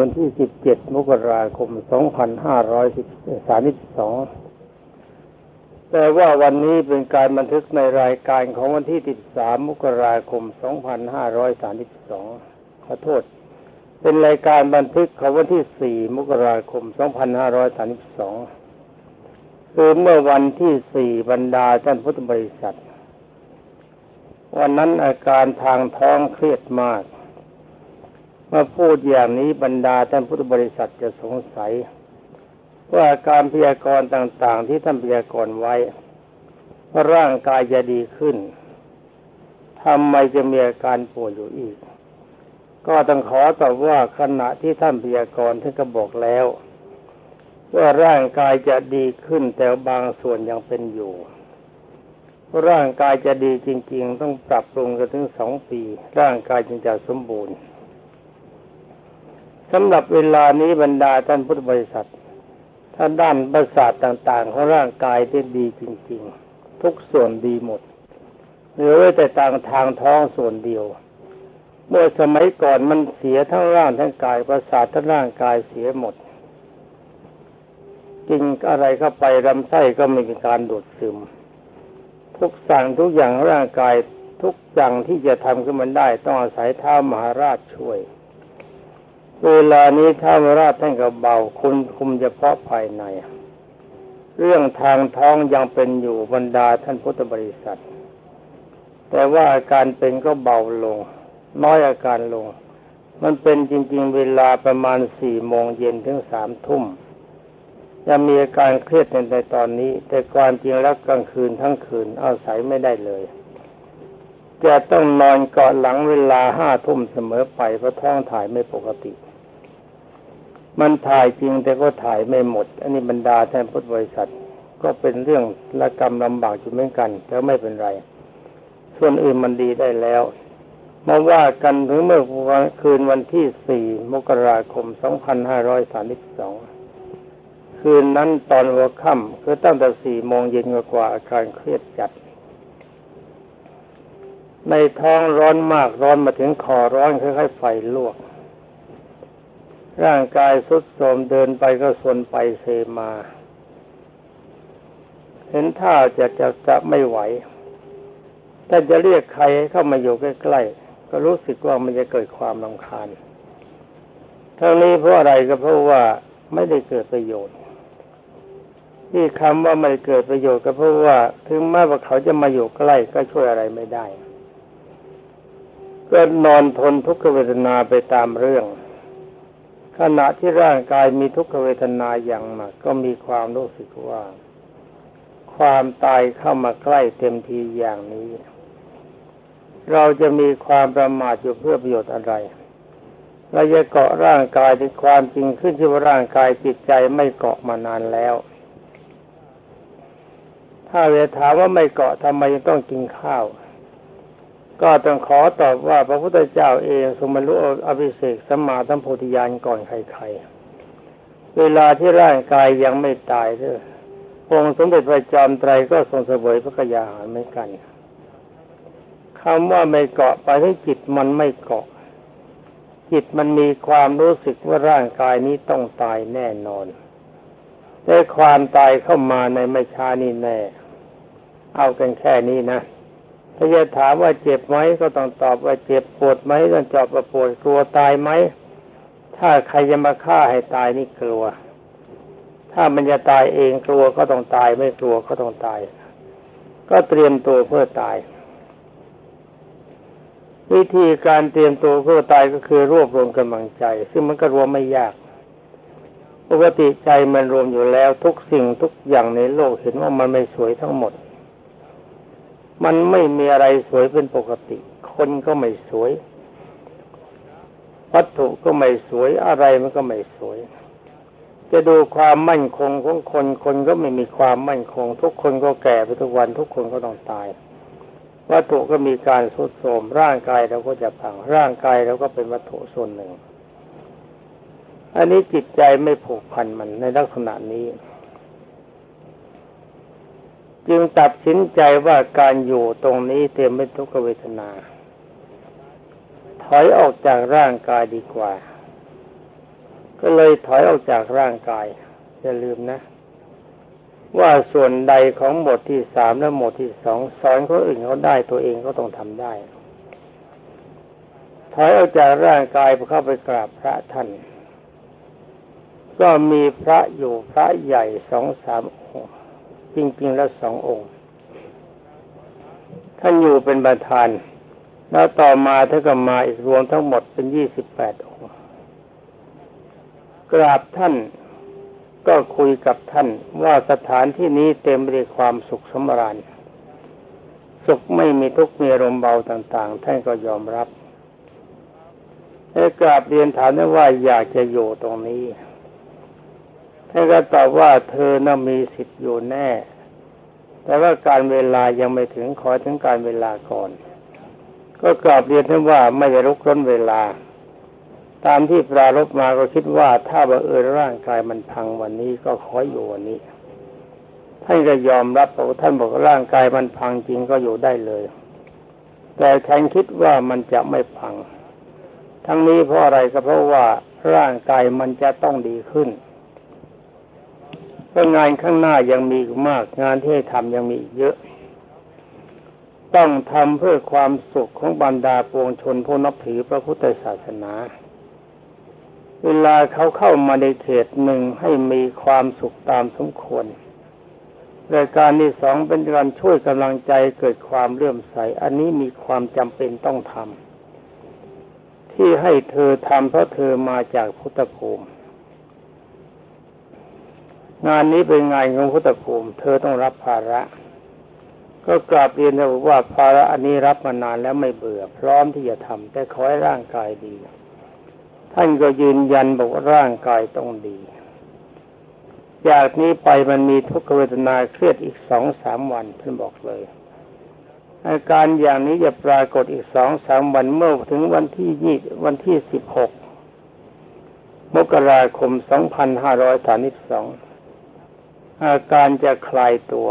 วันที่ 17 มกราคม 2532 แต่ว่าวันนี้เป็นการบันทึกในรายการของวันที่ 13 มกราคม 2532 ขอโทษ เป็นรายการบันทึกของวันที่ 4 มกราคม 2532 คือเมื่อวันที่ 4 บรรดาท่านพุทธบริษัท วันนั้นอาการทางท้องเครียดมาก มื่อพูดอย่างนี้บรรดาท่านพุทธบริษัทจะสงสัย ว่าการพยากรณ์ต่างๆ ที่ท่านพยากรณ์ไว้ว่าร่างกายจะดีขึ้นทำไมจะมีอาการป่วยอยู่อีก ก็ต้องขอตอบว่าขณะที่ท่านพยากรณ์ท่านก็บอกแล้ว ว่าร่างกายจะดีขึ้นแต่บางส่วนยังเป็นอยู่ร่างกายจะดีจริง ๆ ต้องปรับปรุงกันถึงสองปี ร่างกายจึงจะสมบูรณ์ สำหรับเวลานี้บรรดาท่านพุทธบริษัทท่านด้านประสาทต่างๆ ของร่างกายที่ดีจริง ๆ ทุกส่วนดีหมดเหลือไว้แต่ต่างทางท้องส่วนเดียว เมื่อสมัยก่อนมันเสียทั้งร่างทั้งกายประสาททั้งร่างกายเสียหมดกินอะไรเข้าไปลำไส้ก็ไม่มีการดูดซึม ทุกสั่งทุกอย่างร่างกายทุกอย่างที่จะทำขึ้นมันได้ ต้องอาศัยท้ามหาราชช่วย เวลานี้ถ้ามราชท่านก็เบาคุณคุมเฉพาะภายใน เรื่องทางท้องยังเป็นอยู่บรรดาท่านพุทธบริษัท แต่ว่าอาการเป็นก็เบาลง น้อยอาการลง มันเป็นจริง ๆ เวลาประมาณสี่โมงเย็นถึงสามทุ่มจะมีอาการเครียดในตอนนี้ แต่ความจริงแล้วกลางคืนทั้งคืนอาศัยไม่ได้เลยจะต้องนอนเกาะหลังเวลาห้าทุ่มเสมอไปเพราะท้องถ่ายไม่ปกติ มันถ่ายจริงแต่ก็ถ่ายไม่หมด อันนี้บรรดาแทนพุทธบริษัท ก็เป็นเรื่องละกรรมลำบากอยู่เหมือนกันแต่ไม่เป็นไร ส่วนอื่นมันดีได้แล้วมาว่ากันถึงเมื่อคืนวันที่สี่มกราคมสองพันห้าร้อยสามสิบสองคืนนั้นตอนหัวค่ำคือตั้งแต่สี่โมงเย็นกว่าอาการเครียดจัด ในท้องร้อนมากร้อนมาถึงคอร้อนคล้ายๆไฟลวก ร่างกายสุดโทมเดินไปก็สนไปเซมา เห็นท่าจะจะจะไม่ไหวถ้าจะเรียกใครเข้ามาอยู่ใกล้ๆ ก็รู้สึกว่ามันจะเกิดความลำคาญ ทั้งนี้เพราะอะไรก็เพราะว่าไม่ได้เกิดประโยชน์ ที่คำว่าไม่เกิดประโยชน์ก็เพราะว่า ถึงแม้ว่าเขาจะมาอยู่ใกล้ก็ช่วยอะไรไม่ได้ ก็นอนทนทุกขเวทนาไปตามเรื่อง ขณะที่ร่างกายมีทุกขเวทนาอย่างหนักก็มีความรู้สึกว่า ความตายเข้ามาใกล้เต็มทีอย่างนี้ เราจะมีความประมาทอยู่เพื่อประโยชน์อะไรเราจะเกาะร่างกายในความจริงขึ้นที่ว่าร่างกายจิตใจไม่เกาะมานานแล้ว ถ้าเวถามว่าไม่เกาะทำไมยังต้องกินข้าว ก็ต้องขอตอบว่าพระพุทธเจ้าเองทรงบรรลุอภิเศกสัมมาสัมโพธิญาณก่อนใครๆ เวลาที่ร่างกายยังไม่ตายเด้อองค์สมเด็จพระจอมไตรก็ทรงเสวยพระกยาหารเหมือนกันคำว่าไม่เกาะไปที่จิตมันไม่เกาะ จิตมันมีความรู้สึกว่าร่างกายนี้ต้องตายแน่นอนได้ความตายเข้ามาในไม่ช้านี่แน่ เอากันแค่นี้นะ ถ้าจะถามว่าเจ็บไหมก็ต้องตอบว่าเจ็บปวดไหมต้องตอบว่าปวดกลัวตายไหมถ้าใครจะมาฆ่าให้ตายนี่กลัว ถ้ามันจะตายเองกลัวก็ต้องตายไม่กลัวก็ต้องตาย ก็เตรียมตัวเพื่อตาย วิธีการเตรียมตัวเพื่อตายก็คือรวบรวมกำลังใจ ซึ่งมันก็รวมไม่ยากปกติใจมันรวมอยู่แล้วทุกสิ่งทุกอย่างในโลกเห็นว่ามันไม่สวยทั้งหมด มันไม่มีอะไรสวยเป็นปกติ คนก็ไม่สวย วัตถุก็ไม่สวยอะไรมันก็ไม่สวย จะดูความมั่นคงของคนคนก็ไม่มีความมั่นคง ทุกคนก็แก่ไปทุกวัน ทุกคนก็ต้องตาย วัตถุก็มีการทรุดโทรมร่างกายเราก็จะพังร่างกายเราก็เป็นวัตถุส่วนหนึ่ง อันนี้จิตใจไม่ผูกพันมันในลักษณะนี้ จึงตัดสินใจว่าการอยู่ตรงนี้เต็มไปทุกขเวทนา ถอยออกจากร่างกายดีกว่า ก็เลยถอยออกจากร่างกาย อย่าลืมนะ ว่าส่วนใดของบทที่สามและบทที่สองสอนคนอื่นเขาได้ตัวเองก็ต้องทำได้ ถอยออกจากร่างกายเข้าไปกราบพระท่านก็มีพระอยู่พระใหญ่สองสามองค์ จริง ๆ แล้วสององค์ ท่านอยู่เป็นประธาน แล้วต่อมาท่านก็มาอีกรวมทั้งหมดเป็นยี่สิบแปดองค์ กราบท่านก็คุยกับท่านว่าสถานที่นี้เต็มไปด้วยความสุขสมราญ สุขไม่มีทุกข์มีอารมณ์เบาต่างๆ ท่านก็ยอมรับได้กราบเรียนถามว่าอยากจะอยู่ตรงนี้ ท่านก็ตอบว่าเธอน่ามีสิทธิ์อยู่แน่ แต่ว่าการเวลายังไม่ถึงขอถึงการเวลาก่อน ก็กราบเรียนท่านว่าไม่ได้รุกร้นเวลา ตามที่ปรารบมาก็คิดว่าถ้าบังเอิญร่างกายมันพังวันนี้ก็ขออยู่วันนี้ท่านก็ยอมรับบอกท่านบอกร่างกายมันพังจริงก็อยู่ได้เลย แต่แทนคิดว่ามันจะไม่พัง ทั้งนี้เพราะอะไรก็เพราะว่าร่างกายมันจะต้องดีขึ้น พราะงานข้างหน้ายังมีมาก งานที่ให้ทำยังมีเยอะ ต้องทำเพื่อความสุขของบรรดาปวงชนผู้นับถือพระพุทธศาสนา เวลาเขาเข้ามาในเขตหนึ่งให้มีความสุขตามสมควรรายการที่สองเป็นการช่วยกำลังใจเกิดความเลื่อมใส อันนี้มีความจำเป็นต้องทำที่ให้เธอทำเพราะเธอมาจากพุทธภูมิ งานนี้เป็นงานของพุทธภูมิ เธอต้องรับภาระ ก็กราบเรียนว่าภาระอันนี้รับมานานแล้วไม่เบื่อ พร้อมที่จะทำแต่ขอให้ร่างกายดี ท่านก็ยืนยันบอกว่าร่างกายต้องดีจากนี้ไปมันมีทุกขเวทนาเครียดอีกสองสามวันท่านบอกเลย อาการอย่างนี้จะปรากฏอีกสองสามวันเมื่อถึงวันที่ยี่วันที่สิบหกมกราคมสองพันห้าร้อยสามสิบสอง อาการจะคลายตัว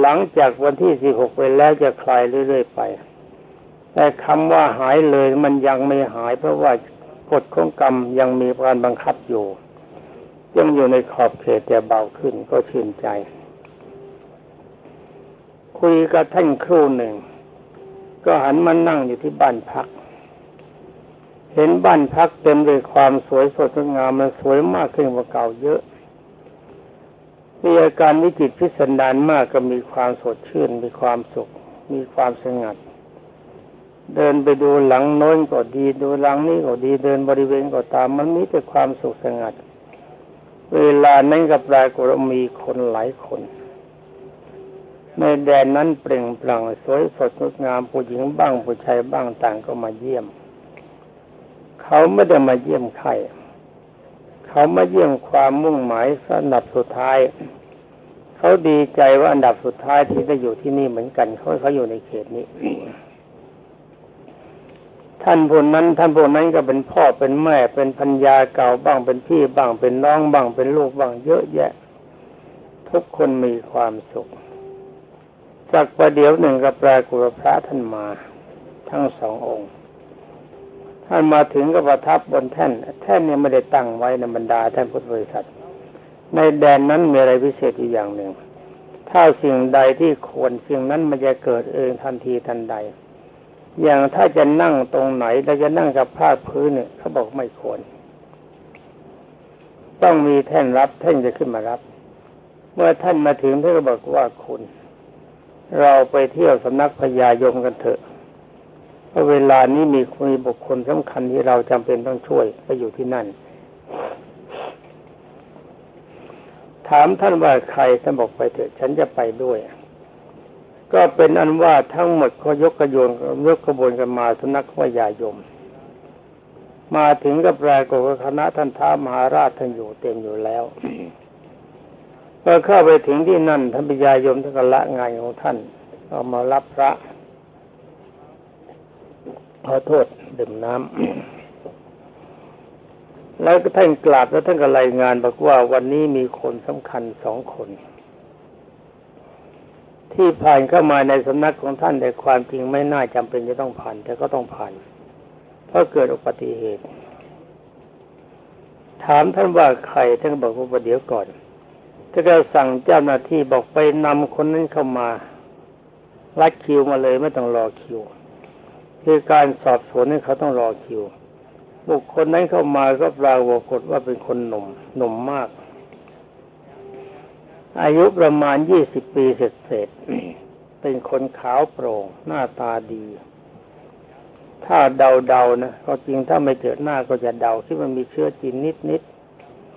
หลังจากวันที่สิบหกไปแล้วจะคลายเรื่อยๆไป แต่คำว่าหายเลยมันยังไม่หาย เพราะว่ากฎของกรรมยังมีการบังคับอยู่ ยังอยู่ในขอบเขตแต่เบาขึ้นก็ชื่นใจ คุยกับท่านครูหนึ่ง ก็หันมานั่งอยู่ที่บ้านพักเห็นบ้านพักเต็มด้วยความสวยสดงามมันสวยมากขึ้นกว่าเก่าเยอะ มีอาการวิจิตพิสดารมากก็มีความสดชื่น มีความสุข มีความสงัด เดินไปดูหลังโน้นก็ดีดูหลังนี้ก็ดีเดินบริเวณก็ตามมันมีแต่ความสุขสงัด เวลานั้นกับรากฏมีคนหลายคน ในแดนนั้นเปล่งปลั่งสวยสดงดงามผู้หญิงบ้างผู้ชายบ้างต่างก็มาเยี่ยม เขาไม่ได้มาเยี่ยมใคร เขามาเยี่ยมความมุ่งหมายอันดับสุดท้าย เขาดีใจว่าอันดับสุดท้ายที่ได้อยู่ที่นี่เหมือนกันเขาเขาอยู่ในเขตนี้ ท่านผู้นั้น ท่านผู้นั้นก็เป็นพ่อเป็นแม่เป็นพัญญาเก่าบ้างเป็นพี่บ้างเป็นน้องบ้างเป็นลูกบ้างเยอะแยะ ทุกคนมีความสุขจากประเดี๋ยวหนึ่งก็ปรากฏพระท่านมา ทั้งสององค์ ท่านมาถึงก็ประทับบนแท่น แท่นเนี้ไม่ได้ตั้งไว้ในบรรดาท่านพุทธบริษัท ในแดนนั้นมีอะไรพิเศษอยู่อย่างหนึ่ง ถ้าสิ่งใดที่ควรสิ่งนั้นมันจะเกิดเองทันทีทันใด อย่างถ้าจะนั่งตรงไหนเราจะนั่งกับผ้าพื้นเนี่ยเขาบอกไม่ควร ต้องมีแท่นรับแท่นจะขึ้นมารับ เมื่อท่านมาถึงท่านก็บอกว่าคุณ เราไปเที่ยวสำนักพญายมกันเถอะ เพราะเวลานี้มีคุยบุคคลสำคัญที่เราจำเป็นต้องช่วยไปอยู่ที่นั่น ถามท่านว่าใครท่านบอกไปเถอะฉันจะไปด้วย ก็เป็นอันว่าทั้งหมดเขายกกระโยนยกกระบวนกันมาสนักว่ายายม มาถึงก็แปลกฏคณะท่านท้ามหาราชท่านอยู่เต็มอยู่แล้วเมื่อเข้าไปถึงที่นั่นท่านปิยายมท่านก็ละงานของท่านเอามารับพระ ขอโทษดื่มน้ำแล้วก็ท่านกราบแล้วท่านก็รายงานบอกว่าวันนี้มีคนสำคัญสองคน ที่ผ่านเข้ามาในสำนักของท่านแต่ความจริงไม่น่าจำเป็นจะต้องผ่าน แต่ก็ต้องผ่าน เพราะเกิดอุบัติเหตุ ถามท่านว่าใครท่านบอกว่าเดี๋ยวก่อนท่านก็สั่งเจ้าหน้าที่บอกไปนำคนนั้นเข้ามารัดคิวมาเลยไม่ต้องรอคิว คือการสอบสวนนี่เขาต้องรอคิว บุคคลนั้นเข้ามาก็ปรากฏว่าเป็นคนหนุ่มหนุ่มมาก อายุประมาณยี่สิบปีเศษๆเป็นคนขาวโปร่ง หน้าตาดี ถ้าเดาๆนะก็จริงถ้าไม่เจอหน้าก็จะเดาที่มันมีเชื้อจีนนิด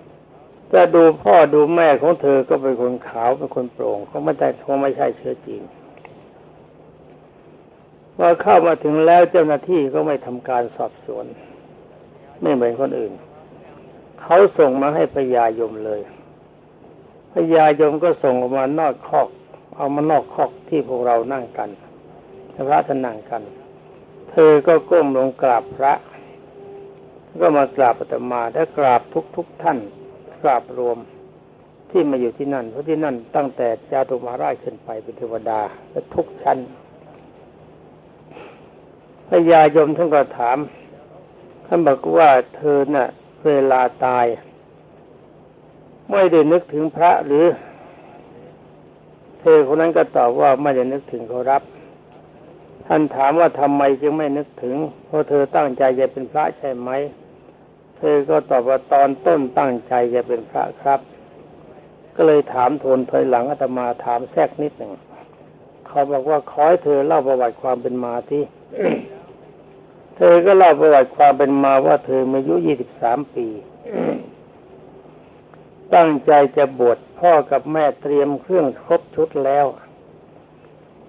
ๆจะดูพ่อดูแม่ของเธอก็เป็นคนขาวเป็นคนโปร่งเขาไม่ใช่เขาไม่ใช่เชื้อจีน ว่าเข้ามาถึงแล้วเจ้าหน้าที่ก็ไม่ทำการสอบสวน ไม่เหมือนคนอื่น เขาส่งมาให้พญายมเลยพญายมก็ส่งออกมานอกคอก เอามานอกคอกที่พวกเรานั่งกันพระท่านนั่งกัน เธอก็ก้มลงกราบพระ ก็มากราบอาตมาและกราบทุกทุกท่าน กราบรวมที่มาอยู่ที่นั่น เพราะที่นั่นตั้งแต่จาตุมาราชขึ้นไปเป็นเทวดาและทุกชั้น พญายมท่านก็ถามท่านบอกว่าเธอน่ะ เวลาตาย ไม่ได้นึกถึงพระหรือ เธอคนนั้นก็ตอบว่าไม่ได้นึกถึงเขารับ ท่านถามว่าทำไมจึงไม่นึกถึง เพราะเธอตั้งใจจะเป็นพระใช่ไหม เธอก็ตอบว่าตอนต้นตั้งใจจะเป็นพระครับ ก็เลยถามทนถอยหลังอาตมาถามแทรกนิดหนึ่งเขาบอกว่าขอให้เธอเล่าประวัติความเป็นมาที่ เธอก็เล่าประวัติความเป็นมาว่าเธอมาอายุยี่สิบสามปี ตั้งใจจะบวชพ่อกับแม่เตรียมเครื่องครบชุดแล้ว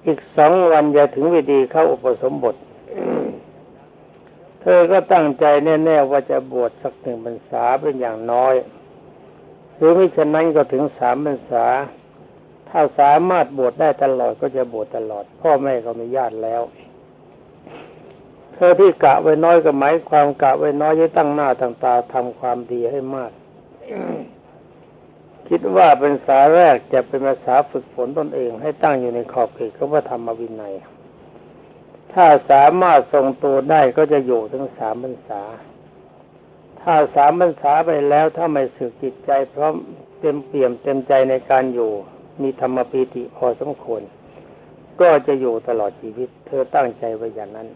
อีกสองวันจะถึงวิดีเข้าอุปสมบท เธอก็ตั้งใจแน่ๆว่าจะบวชสักหนึ่งพรรษาเป็นอย่างน้อย หรือไม่ฉะนั้นก็ถึงสามพรรษา ถ้าสามารถบวชได้ตลอดก็จะบวชตลอด พ่อแม่ก็มีญาติแล้ว เธอที่กะไว้น้อยก็หมายความกะไว้น้อยจะตั้งหน้าตั้งตาทำความดีให้มาก คิดว่าเป็นสาแรกจะเป็นภาษาฝึกฝนตนเอง ให้ตั้งอยู่ในขอบเขตของพระธรรมวินัย ถ้าสามารถทรงตัวได้ก็จะอยู่ถึงสามพรรษา ถ้าสามพรรษาไปแล้วถ้าไม่สึกจิตใจพร้อมเต็มเปี่ยมเต็มใจในการอยู่ มีธรรมปีติพอสมควรก็จะอยู่ตลอดชีวิต เธอตั้งใจไว้อย่างนั้น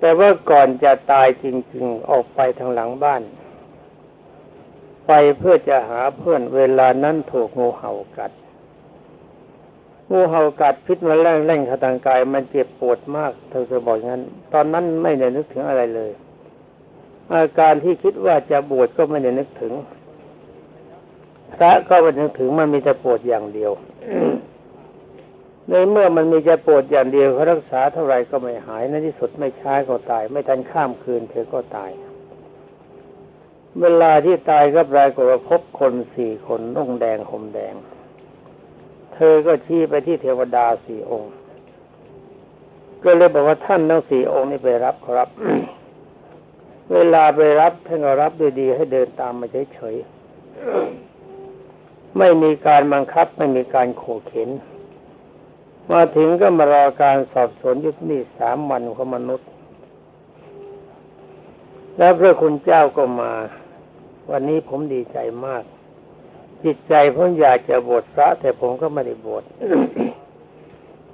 แต่ว่าก่อนจะตายจริง ๆ ออกไปทางหลังบ้าน ไปเพื่อจะหาเพื่อนเวลานั้นถูกงูเห่ากัด งูเห่ากัดพิษมาแรงแรงทางกาย มันเจ็บปวดมากเธอจะบอกงั้น ตอนนั้นไม่ได้นึกถึงอะไรเลย อาการที่คิดว่าจะบวชก็ไม่ได้นึกถึงพระก็ไม่นึกถึงมันมีแต่ปวดอย่างเดียว ในเมื่อมันมีจะปวดอย่างเดียวเขารักษาเท่าไรก็ไม่หายในที่สุดไม่ช้าก็ตาย ไม่ทันข้ามคืนเธอก็ตาย เวลาที่ตายก็ปรากฏว่าพบคนสี่คนนุ่งแดงห่มแดง เธอก็ชี้ไปที่เทวดาสี่องค์ ก็เลยบอกว่าท่านทั้งสี่องค์นี้ไปรับครับ เวลาไปรับท่านก็รับด้วยดีให้เดินตามมาเฉยๆไม่มีการบังคับไม่มีการโขเข็น มาถึงก็มารอการสอบสวนยุทธนี่สามวันของมนุษย์ แล้วพระคุณเจ้าก็มา วันนี้ผมดีใจมาก จิตใจผมอยากจะบวชพระ แต่ผมก็ไม่ได้บวช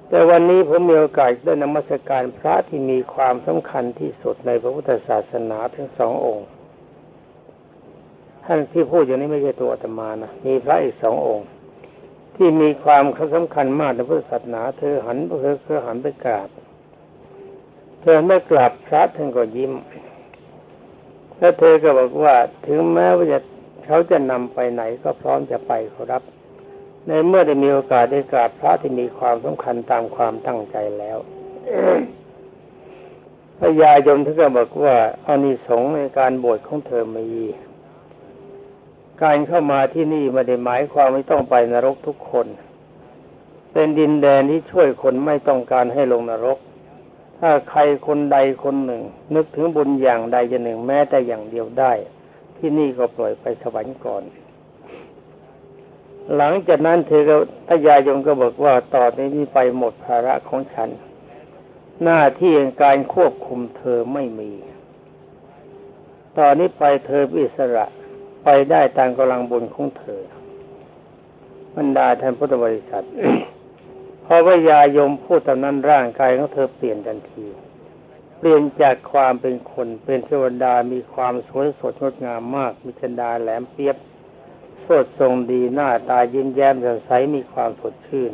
แต่วันนี้ผมมีโอกาสได้นมัสการพระที่มีความสำคัญที่สุดในพระพุทธศาสนาทั้งสององค์ ท่านที่พูดอย่างนี้ไม่ใช่ตัวอาตมานะมีพระอีกสององค์ ที่มีความสำคัญมากในพุทธศาสนา เธอหันเธอเธอหันไปกราบ เธอไม่กราบพระท่านก็ยิ้มแล้วเธอก็บอกว่าถึงแม้ว่าจะเขาจะนำไปไหนก็พร้อมจะไปครับ ในเมื่อได้มีโอกาสได้กราบพระที่มีความสำคัญตามความตั้งใจแล้วพระยายมท่านก็บอกว่าอานิสงส์ในการบวชของเธอมี การเข้ามาที่นี่ไม่ได้หมายความไม่ต้องไปนรกทุกคน เป็นดินแดนที่ช่วยคนไม่ต้องการให้ลงนรก ถ้าใครคนใดคนหนึ่ง นึกถึงบุญอย่างใดอย่างหนึ่งแม้แต่อย่างเดียวได้ ที่นี่ก็ปล่อยไปสวรรค์ก่อน หลังจากนั้นเธอก็ทยายงก็บอกว่าต่อไปนี้ไปหมดภาระของฉัน หน้าที่การควบคุมเธอไม่มี ตอนนี้ไปเธออิสระ ไปได้ตามกำลังบุญของเธอบรรดาท่านพุทธบริษัทพอพระยายมพูดตอนนั้นร่างกายของเธอเปลี่ยนทันที เปลี่ยนจากความเป็นคนเป็นเทวดามีความสวยสดงดงามมาก มีชนดาแหลมเปียบสดทรงดีหน้าตายิ้มแย้มแจ่มใสมีความสดชื่น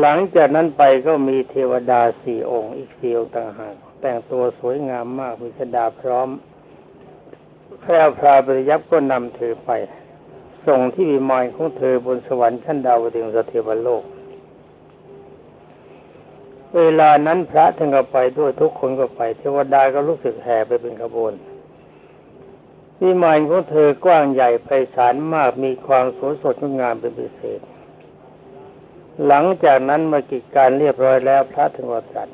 หลังจากนั้นไปก็มีเทวดาสี่องค์อีกสี่องค์ต่างหากแต่งตัวสวยงามมากมีชนดาพร้อม พร่พราปริยับก็นำเธอไป ส่งที่วิมานของเธอบนสวรรค์ชั้นดาวดึงสเทวโลก เวลานั้นพระท่านก็ไปด้วยทุกคนก็ไป เทวดาก็รู้สึกแห่ไปเป็นขบวนวิมานของเธอกว้างใหญ่ไพศาลมากมีความสวยสดงดงามเป็นพิเศษ หลังจากนั้นมากิจการเรียบร้อยแล้วพระถึงวัสัต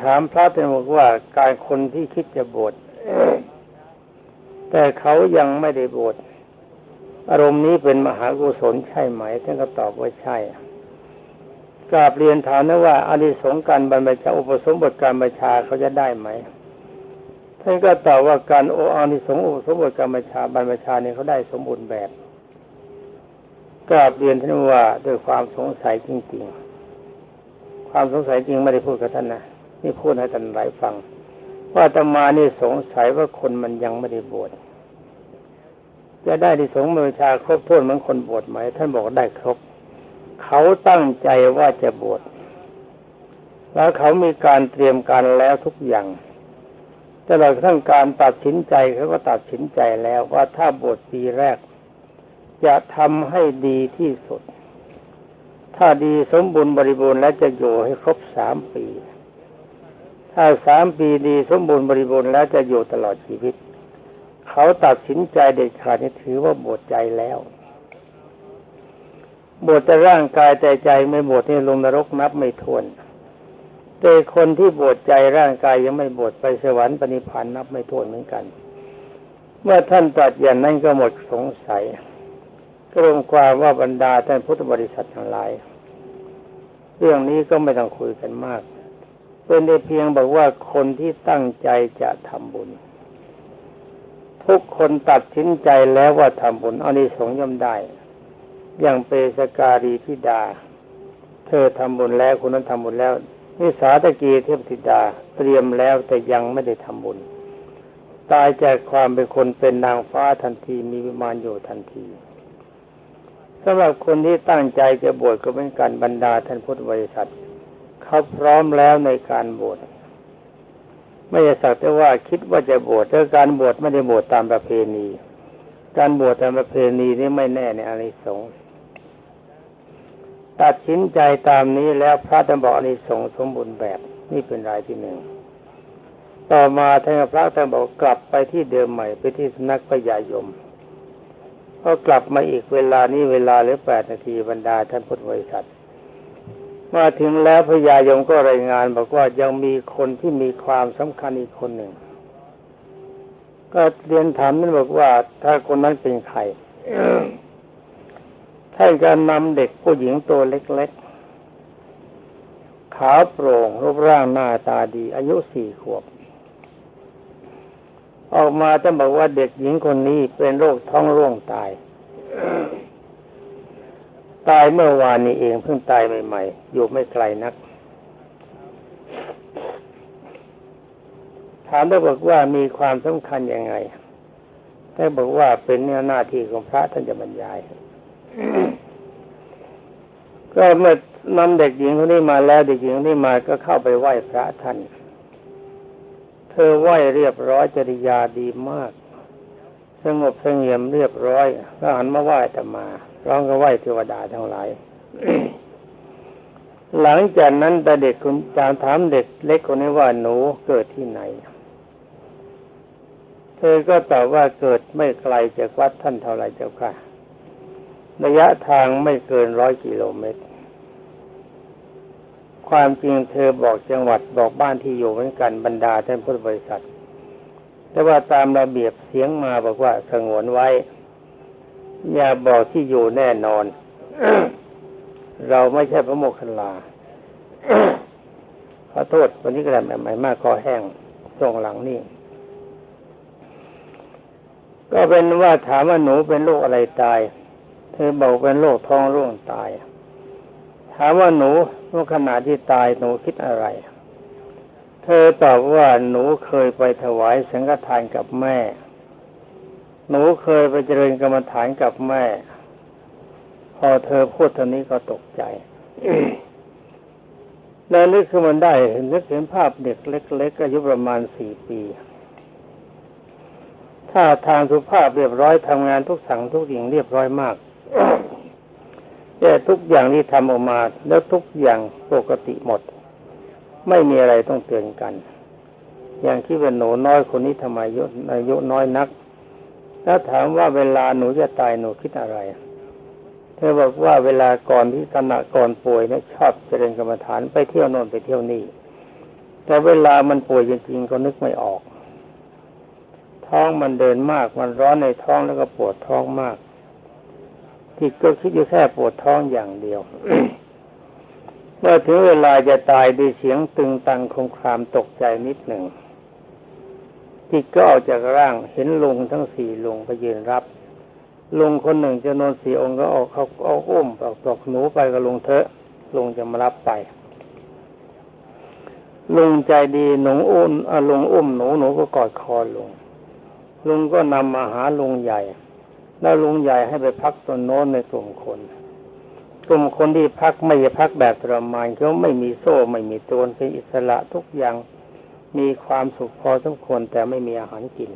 ถามพระท่านบอกว่าการคนที่คิดจะบวช แต่เขายังไม่ได้บวชอารมณ์นี้เป็นมหากุศลใช่ไหมท่านก็ตอบว่าใช่กราบเรียนถามนะว่าอานิสงส์การบรรพชาอุปสมบทการบัญชาเขาจะได้ไหมท่านก็ตอบว่าการโออานิสงส์อุปสมบทการบัญชาบรรพชาเนี่ยเขาได้สมบูรณ์แบบกราบเรียนท่านว่าด้วยความสงสัยจริงๆ ความสงสัยจริงไม่ได้พูดกับท่านนะนี่พูดให้ท่านหลายฟัง ว่าตมานี่สงสัยว่าคนมันยังไม่ได้บวช จะได้ที่สงฆ์มือชาครบถ้วนเหมือนคนบวชไหม ท่านบอกได้ครบ เขาตั้งใจว่าจะบวชแล้วเขามีการเตรียมการแล้วทุกอย่างตลอดทั้งการตัดสินใจเขาก็ตัดสินใจแล้วว่าถ้าบวชปีแรก จะทำให้ดีที่สุด ถ้าดีสมบูรณ์บริบูรณ์แล้วจะอยู่ให้ครบสามปี ถ้าสามปีดีสมบูรณ์บริบูรณ์แล้วจะอยู่ตลอดชีวิต เขาตัดสินใจเด็ดขาดนี่ถือว่าบวชใจแล้วบวชแต่ร่างกายแต่ใจไม่บวชนี่ลงนรกนับไม่ถ้วนแต่คนที่บวชใจร่างกายยังไม่บวชไปสวรรค์ปณิพันธ์นับไม่ถ้วนเหมือนกัน เมื่อท่านตัดอย่างนั้นก็หมดสงสัยก็รวมความว่าบรรดาท่านพุทธบริษัททั้งหลาย เรื่องนี้ก็ไม่ต้องคุยกันมาก เป็นได้เพียงบอกว่าคนที่ตั้งใจจะทำบุญ ทุกคนตัดสินใจแล้วว่าทำบุญอานิสงส์ย่อมได้ อย่างเปสการีธิดา เธอทำบุญแล้วคุณนั้นทำบุญแล้วนิสาตะกีเทพธิดาเตรียมแล้วแต่ยังไม่ได้ทำบุญ ตายจากความเป็นคนเป็นนางฟ้าทันทีมีวิมานอยู่ทันทีสำหรับคนที่ตั้งใจจะบวชก็เป็นการบรรดาท่านพุทธบริษัท เขาพร้อมแล้วในการบวช ไม่ใช่สักแต่ว่าคิดว่าจะบวชแต่การบวชไม่ได้บวชตามประเพณี การบวชตามประเพณีนี่ไม่แน่ในอานิสงส์ตัดสินใจตามนี้แล้วพระจะบอกอานิสงส์สมบูรณ์แบบนี่เป็นรายที่หนึ่งต่อมาท่านพระท่านบอกกลับไปที่เดิมใหม่ไปที่สนักพยายมก็กลับมาอีกเวลานี้เวลาหรือแปดนาทีบรรดาท่านพุทธบริษัท มาถึงแล้วพญายมก็รายงานบอกว่ายังมีคนที่มีความสำคัญอีกคนหนึ่ง ก็เรียนถามนั่นบอกว่า ถ้าคนนั้นเป็นใครท่านก็นำเด็กผู้หญิงตัวเล็กๆ ขาวโปร่งรูปร่างหน้าตาดี อายุสี่ขวบ ออกมาจะบอกว่าเด็กหญิงคนนี้เป็นโรคท้องร่วงตาย ตายเมื่อวานนี้เองเพิ่งตายใหม่ๆ อยู่ไม่ไกลนัก ถามได้บอกว่ามีความสำคัญยังไง ได้บอกว่าเป็นเนื้อหน้าที่ของพระท่านจะบรรยาย ก็เมื่อนำเด็กหญิงคนนี้มาแล้วเด็กหญิงคนนี้มาก็เข้าไปไหว้พระท่าน เธอไหว้เรียบร้อยจริยาดีมาก สงบเสงี่ยมเรียบร้อยก็หันมาไหว้แต่มา ร้องก็ไหวเทวดาทั้งหลายหลังจากนั้นแต่เด็กคุณจางถามเด็กเล็กคนนี้ว่าหนูเกิดที่ไหน เธอก็ตอบว่าเกิดไม่ไกลจากวัดท่านเท่าไรเจ้าค่ะ ระยะทางไม่เกินร้อยกิโลเมตร ความจริงเธอบอกจังหวัดบอกบ้านที่อยู่เหมือนกันบรรดาท่านพุทธบริษัท แต่ว่าตามระเบียบเสียงมาบอกว่าสงวนไว้ อย่าบอกที่อยู่แน่นอน เราไม่ใช่พระโมคคัลลาขอโทษวันนี้กระดาษใหม่มากคอแห้งส่งหลังนี่ ก็เป็นว่าถามว่าหนูเป็นโรคอะไรตาย เธอบอกเป็นโรคท้องร่วงตาย ถามว่าหนูเมื่อขณะที่ตายหนูคิดอะไร เธอตอบว่าหนูเคยไปถวายสังฆทานกับแม่ หนูเคยไปเจริญกรรมฐานกับแม่ พอเธอพูดเท่านี้ก็ตกใจแล้วนึกขึ้นมันได้เห็นนึกเห็นภาพเด็กเล็กๆอายุประมาณสี่ปี ถ้าทางสุภาพเรียบร้อยทำงานทุกสั่งทุกอย่างเรียบร้อยมากแต่ทุกอย่างที่ทำออกมา แล้วทุกอย่างปกติหมด ไม่มีอะไรต้องเตือนกัน อย่างที่เป็นหนูน้อยคนนี้ทำไมอายุอายุน้อยนัก แล้วถามว่าเวลาหนูจะตายหนูคิดอะไร เธอบอกว่าเวลาก่อนที่ขณะก่อนป่วยเนี่ยชอบเจริญกรรมฐานไปเที่ยวโน่นไปเที่ยวนี่ แต่เวลามันป่วยจริงๆก็นึกไม่ออก ท้องมันเดินมากมันร้อนในท้องแล้วก็ปวดท้องมากจิตก็คิดอยู่แค่ปวดท้องอย่างเดียวเมื่อถึงเวลาจะตายด้วยเสียงตึงตังคงครามตกใจนิดหนึ่ง จิตก็ออกจากร่างเห็นลุงทั้งสี่ลุงไปยืนรับ ลุงคนหนึ่งจะนอนสี่องค์ก็ออกเขาเอาอุ้มออกตอกหนูไปกับลุงเถอะลุงจะมารับไป ลุงใจดีหนูอุ้มลุงอุ้มหนูหนูก็กอดคอลุงลุงก็นำมาหาลุงใหญ่ แล้วลุงใหญ่ให้ไปพักตนโน้นในกลุ่มคนกลุ่มคนที่พักไม่พักแบบทรมานเขาไม่มีโซ่ไม่มีตัวเป็นอิสระทุกอย่าง มีความสุขพอสมควรแต่ไม่มีอาหารกิน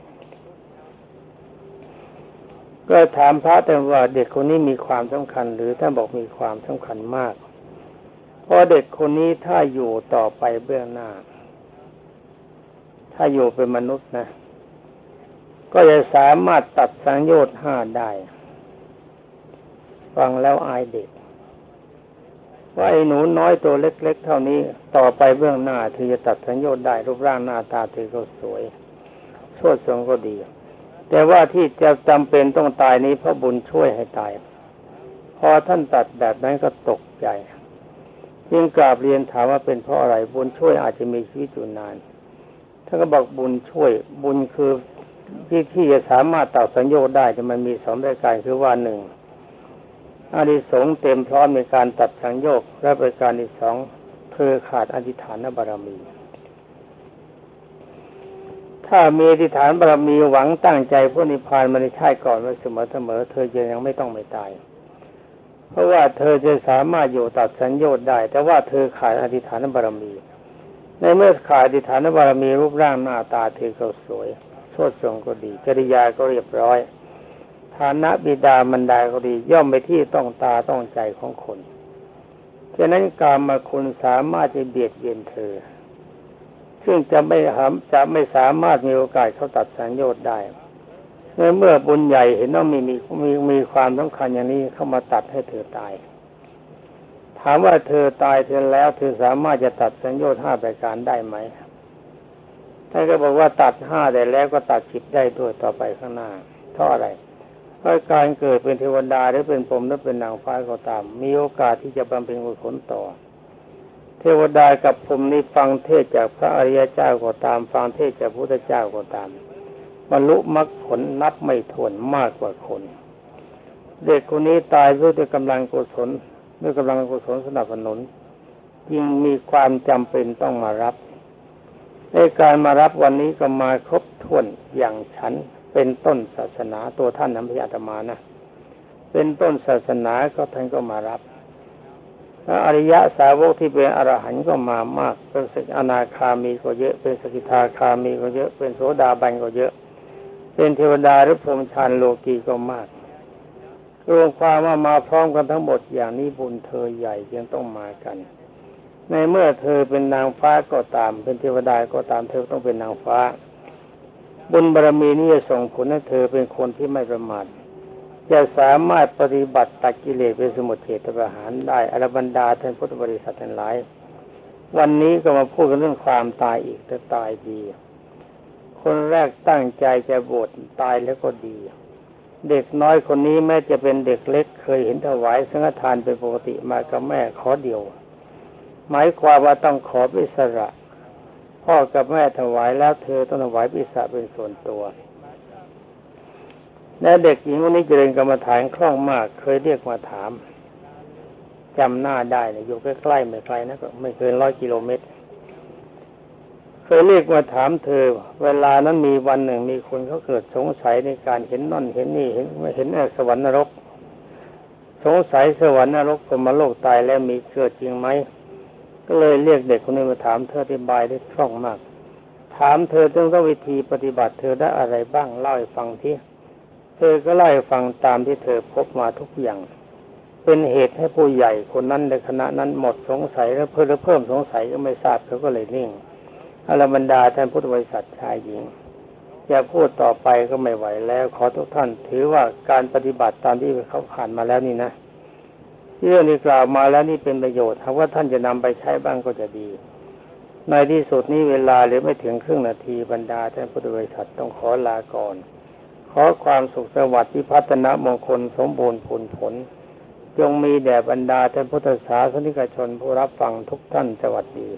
ก็ถามพระแต่ว่าเด็กคนนี้มีความสำคัญ หรือท่านบอกมีความสำคัญมาก เพราะเด็กคนนี้ถ้าอยู่ต่อไปเบื้องหน้า ถ้าอยู่เป็นมนุษย์นะ ก็จะสามารถตัดสังโยชน์ห้าได้ ฟังแล้วอายเด็ก ว่าไอ้หนูน้อยตัวเล็ก ๆ เท่านี้ต่อไปเบื้องหน้าเธอจะตัดสังโยชน์ได้รูปร่างหน้าตาเธอก็สวยโชดทรงก็ดี แต่ว่าที่จะจำเป็นต้องตายนี้เพราะบุญช่วยให้ตาย พอท่านตัดแบบนั้นก็ตกใจยิ่งกราบเรียนถามว่าเป็นเพราะอะไรบุญช่วยอาจจะมีชีวิตอยู่นานท่านก็บอกบุญช่วย บุญคือที่ที่จะสามารถตัดสัญญาได้จะมันมีสองรายการคือว่าหนึ่ง อานิสงเต็มพร้อมในการตัดสังโยกและประการที่สองเธอขาดอธิฐานบารมี ถ้ามีอธิฐานบารมีหวังตั้งใจพระนิพพานมาในชาติก่อนไว้เสมอเสมอเธอจะยังไม่ต้องไม่ตาย เพราะว่าเธอจะสามารถอยู่ตัดสัญญาได้ แต่ว่าเธอขาดอธิฐานบารมี ในเมื่อขาดอธิฐานบารมีรูปร่างหน้าตาเธอก็สวยโชดทรงก็ดีจริยาก็เรียบร้อย ฐานะบิดามารดาก็ดี ย่อมไปที่ต้องตาต้องใจของคนฉะนั้นกามาคุณสามารถจะเบียดเบียนเธอ ซึ่งจะไม่หำจะไม่สามารถมีโอกาสเขาตัดสัญญาได้เมื่อเมื่อบุญใหญ่เห็นว่ามีมีมีมีความสำคัญอย่างนี้เข้ามาตัดให้เธอตาย ถามว่าเธอตายเธอแล้วเธอสามารถจะตัดสัญญาห้าประการได้ไหมท่านก็บอกว่าตัดห้าได้แล้วก็ตัดสิบได้ด้วยต่อไปข้างหน้าเพราะอะไร เพราการเกิดเป็นเทวดาหรือเป็นพรหมหรือเป็นนางฟ้าก็ตาม มีโอกาสที่จะบำเพ็ญกุศลต่อ เทวดากับพรหมนี้ฟังเทศจากพระอริยเจ้าก็ตาม ฟังเทศจากพระพุทธเจ้าก็ตามบรรลุมรรคผลนับไม่ถ้วนมากกว่าคน เด็กคนนี้ตายด้วยกำลังกุศลด้วยกำลังกุศลสนับสนุนยิ่งมีความจำเป็นต้องมารับในการมารับวันนี้ก็มาครบถ้วนอย่างฉัน เป็นต้นศาสนาตัวท่านนัมพยาตมานะเป็นต้นศาสนาก็ท่านก็มารับแล้วอริยะสาวกที่เป็นอรหันต์ก็มามาก เป็นสกอนาคามีก็เยอะ เป็นสกิทาคามีก็เยอะ เป็นโสดาบันก็เยอะ เป็นเทวดาหรือพรหมชานโลกีก็มาก รวมความว่ามาพร้อมกันทั้งหมดอย่างนี้บุญเธอใหญ่ยังต้องมากัน ในเมื่อเธอเป็นนางฟ้าก็ตาม เป็นเทวดาก็ตามเธอต้องเป็นนางฟ้า บุญบารมีนี้จะส่งผลให้เธอเป็นคนที่ไม่ประมาทจะสามารถปฏิบัติตัดกิเลสเป็นสมุทเฉตประหารได้อรบรรดาท่านพุทธบริษัททั้งหลาย วันนี้ก็มาพูดกันเรื่องความตายอีกแต่ตายดี คนแรกตั้งใจจะบวชตายแล้วก็ดี เด็กน้อยคนนี้แม้จะเป็นเด็กเล็กเคยเห็นถวายสังฆทานเป็นปกติมากับแม่ขอเดียว หมายความว่าต้องขออิสระ พ่อกับแม่ถวายแล้วเธอต้องถวายพิสาเป็นส่วนตัวและเด็กหญิงคนนี้เจริญกรรมฐานคล่องมาก เคยเรียกมาถามจำหน้าได้เนี่ยอยู่ใกล้ๆไม่ไกลนะก็ไม่เกินร้อยกิโลเมตร เคยเรียกมาถามเธอ เวลานั้นมีวันหนึ่งมีคนเขาเกิดสงสัยในการเห็นนั่นเห็นนี่เห็นไม่เห็นสวรรค์นรก สงสัยสวรรค์นรกพรมโลกตายแล้วมีเกิดจริงไหม ก็เลยเรียกเด็กคนนี้มาถามเธออธิบายได้คล่องมาก ถามเธอถึงต้องวิธีปฏิบัติเธอได้อะไรบ้างเล่าให้ฟังที่เธอก็เล่าให้ฟังตามที่เธอพบมาทุกอย่าง เป็นเหตุให้ผู้ใหญ่คนนั้นในคณะนั้นหมดสงสัยแล้วเพิ่มเพิ่มสงสัยก็ไม่ทราบเขาก็เลยนิ่งอรบรรดาท่านพุทธบริษัทชายหญิงจะพูดต่อไปก็ไม่ไหวแล้ว ขอทุกท่านถือว่าการปฏิบัติตามที่เขาผ่านมาแล้วนี่นะ เรื่องนี้กล่าวมาแล้วนี่เป็นประโยชน์ถ้าว่าท่านจะนำไปใช้บ้างก็จะดี ในที่สุดนี้เวลาเหลือไม่ถึงครึ่งนาทีบรรดาท่านพุทธบริษัทต้องขอลาก่อน ขอความสุขสวัสดิ์ที่พัฒนามงคลสมบูรณ์ผลผล จงมีแด่บรรดาท่านพุทธศาสนิกชนผู้รับฟังทุกท่านสวัสดี